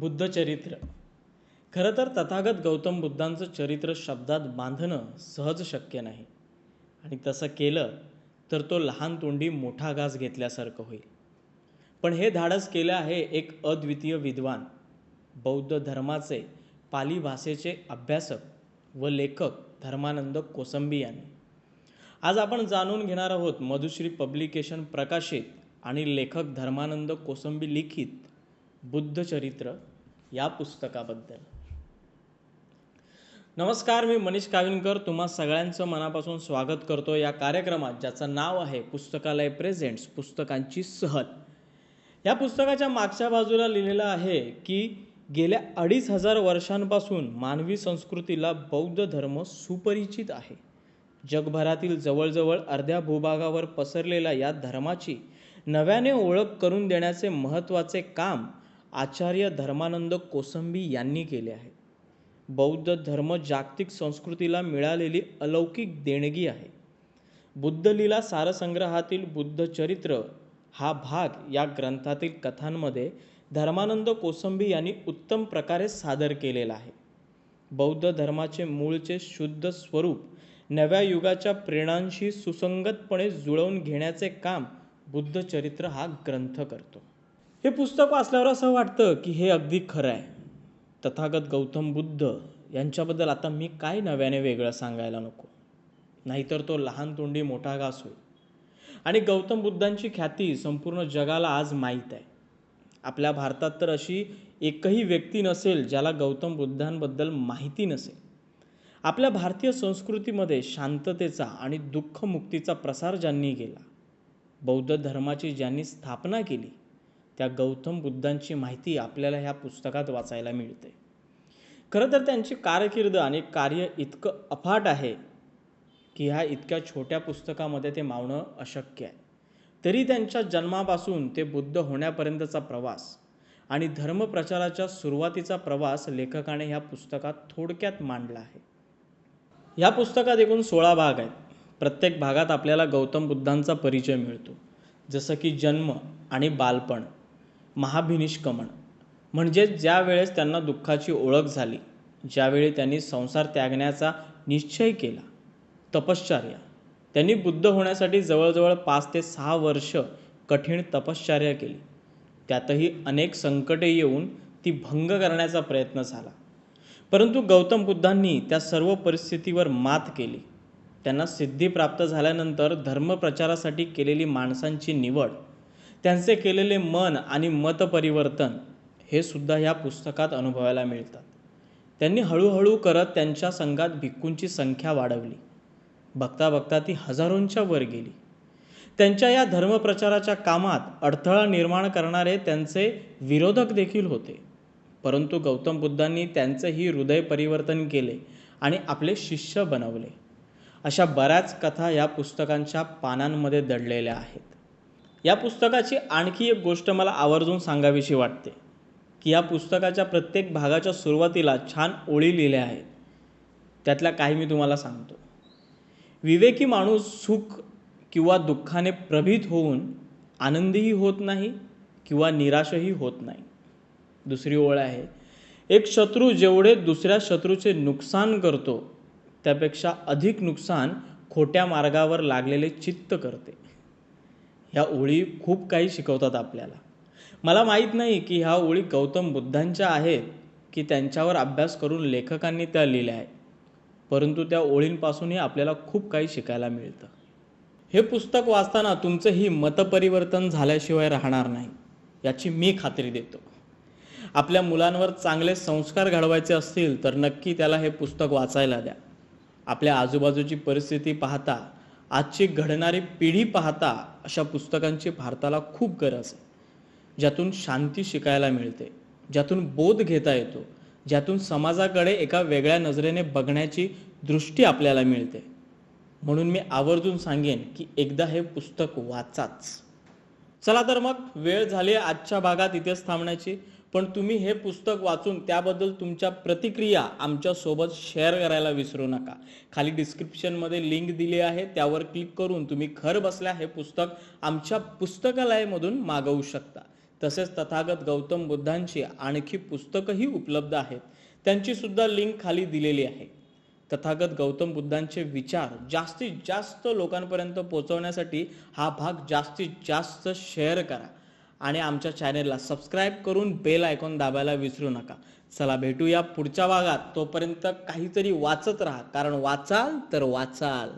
बुद्धचरित्र खरं तर तथागत गौतम बुद्धांचं चरित्र शब्दात बांधणं सहज शक्य नाही. आणि तसं केलं तर तो लहान तोंडी मोठा घास घेतल्यासारखं होईल. पण हे धाडस केलं आहे एक अद्वितीय विद्वान बौद्ध धर्माचे पाली भाषेचे अभ्यासक व लेखक धर्मानंद कोसंबी यांनी. आज आपण जाणून घेणार आहोत मधुश्री पब्लिकेशन प्रकाशित आणि लेखक धर्मानंद कोसंबी लिखित बुद्धचरित्र या पुस्तकाबद्दल. नमस्कार मी मनीष काविनकर तुम्हा सगळ्यांचं मनापासून स्वागत करतो या कार्यक्रमात ज्याचं नाव आहे पुस्तकालय प्रेझेंट्स पुस्तकांची सहल. या पुस्तकाच्या मागच्या बाजूला लिहिलेलं आहे की गेल्या अडीच हजार वर्षांपासून मानवी संस्कृतीला बौद्ध धर्म सुपरिचित आहे. जगभरातील जवळजवळ अर्ध्या भूभागावर पसरलेल्या या धर्माची नव्याने ओळख करून देण्याचे महत्त्वाचे काम आचार्य धर्मानंद कोसंबी यांनी केले आहे. बौद्ध धर्म जागतिक संस्कृतीला मिळालेली अलौकिक देणगी आहे. बुद्धलीला सारसंग्रहातील बुद्धचरित्र हा भाग या ग्रंथातील कथांमध्ये धर्मानंद कोसंबी यांनी उत्तम प्रकारे सादर केलेला आहे. बौद्ध धर्माचे मूळचे शुद्ध स्वरूप नव्या युगाच्या प्रेरणांशी सुसंगतपणे जुळवून घेण्याचे काम बुद्धचरित्र हा ग्रंथ करतो. हे पुस्तक वाचल्यावर असं वाटतं की हे अगदी खरं आहे. तथागत गौतम बुद्ध यांच्याबद्दल आता मी काय नव्याने वेगळं सांगायला नको. नाहीतर तो लहान तोंडी मोठा घास होईल. आणि गौतम बुद्धांची ख्याती संपूर्ण जगाला आज माहीत आहे. आपल्या भारतात तर अशी एकही व्यक्ती नसेल ज्याला गौतम बुद्धांबद्दल माहिती नसेल. आपल्या भारतीय संस्कृतीमध्ये शांततेचा आणि दुःखमुक्तीचा प्रसार ज्यांनी केला बौद्ध धर्माची ज्यांनी स्थापना केली त्या गौतम बुद्धांची माहिती आपल्याला ह्या पुस्तकात वाचायला मिळते. खरं तर त्यांची कारकीर्द आणि कार्य इतकं अफाट आहे की ह्या इतक्या छोट्या पुस्तकामध्ये ते मावणं अशक्य आहे. तरी त्यांच्या जन्मापासून ते बुद्ध होण्यापर्यंतचा प्रवास आणि धर्मप्रचाराच्या सुरुवातीचा प्रवास लेखकाने ह्या पुस्तकात थोडक्यात मांडला आहे. ह्या पुस्तकात एकूण सोळा भाग आहेत. प्रत्येक भागात आपल्याला गौतम बुद्धांचा परिचय मिळतो. जसं की जन्म आणि बालपण. महाभिनिष्कमन. म्हणजेच ज्या वेळेस त्यांना दुःखाची ओळख झाली ज्यावेळी त्यांनी संसार त्यागण्याचा निश्चय केला. तपश्चर्या. त्यांनी बुद्ध होण्यासाठी जवळजवळ पाच ते सहा वर्ष कठीण तपश्चर्या केली. त्यातही अनेक संकटे येऊन ती भंग करण्याचा प्रयत्न झाला. परंतु गौतम बुद्धांनी त्या सर्व परिस्थितीवर मात केली. त्यांना सिद्धी प्राप्त झाल्यानंतर धर्मप्रचारासाठी केलेली माणसांची निवड त्यांचे केलेले मन आणि मतपरिवर्तन हे सुद्धा या पुस्तकात अनुभवायला मिळतात. त्यांनी हळूहळू करत त्यांच्या संघात भिक्खूंची संख्या वाढवली. बघता बघता ती हजारोंच्या वर गेली. त्यांच्या या धर्मप्रचाराच्या कामात अडथळा निर्माण करणारे त्यांचे विरोधक देखील होते. परंतु गौतम बुद्धांनी त्यांचेही हृदय परिवर्तन केले आणि आपले शिष्य बनवले. अशा बऱ्याच कथा या पुस्तकांच्या पानांमध्ये दडलेल्या आहेत. या पुस्तकाची आणखी एक गोष्ट मला आवर्जून सांगावीशी वाटते की या पुस्तकाच्या प्रत्येक भागाच्या सुरुवातीला छान ओळी लिहिल्या आहेत. त्यातल्या काही मी तुम्हाला सांगतो. विवेकी माणूस सुख किंवा दुःखाने प्रभित होऊन आनंदीही होत नाही किंवा निराशही होत नाही. दुसरी ओळ आहे एक शत्रू जेवढे दुसऱ्या शत्रूचे नुकसान करतो त्यापेक्षा अधिक नुकसान खोट्या मार्गावर लागलेले चित्त करते. ह्या ओळी खूप काही शिकवतात आपल्याला. मला माहीत नाही की ह्या ओळी गौतम बुद्धांच्या आहेत की त्यांच्यावर अभ्यास करून लेखकांनी त्या लिहिल्या आहेत. परंतु त्या ओळींपासूनही आपल्याला खूप काही शिकायला मिळतं. हे पुस्तक वाचताना तुमचंही मतपरिवर्तन झाल्याशिवाय राहणार नाही याची मी खात्री देतो. आपल्या मुलांवर चांगले संस्कार घडवायचे असतील तर नक्की त्याला हे पुस्तक वाचायला द्या. आपल्या आजूबाजूची परिस्थिती पाहता आजची घडणारी पिढी पाहता अशा पुस्तकांची भारताला खूप गरज आहे. ज्यातून शांती शिकायला मिळते ज्यातून बोध घेता येतो ज्यातून समाजाकडे एका वेगळ्या नजरेने बघण्याची दृष्टी आपल्याला मिळते. म्हणून मी आवर्जून सांगेन की एकदा हे पुस्तक वाचाच. चला तर मग वेळ झाली आहे आजच्या भागात इथेच थांबण्याची. पण तुम्ही हे पुस्तक वाचून त्याबद्दल तुमच्या प्रतिक्रिया आमच्यासोबत शेअर करायला विसरू नका. खाली डिस्क्रिप्शनमध्ये लिंक दिली आहे त्यावर क्लिक करून तुम्ही घर बसल्या हे पुस्तक आमच्या पुस्तकालयामधून मागवू शकता. तसेच तथागत गौतम बुद्धांची आणखी पुस्तकंही उपलब्ध आहेत. त्यांची सुद्धा लिंक खाली दिलेली आहे. तथागत गौतम बुद्धांचे विचार जास्तीत जास्त लोकांपर्यंत पोहोचवण्यासाठी हा भाग जास्तीत जास्त शेअर करा. आणि आमच्या चॅनेलला सबस्क्राईब करून बेल आयकॉन दाबायला विसरू नका. चला भेटूया पुढच्या भागात. तोपर्यंत काहीतरी वाचत राहा. कारण वाचाल तर वाचाल.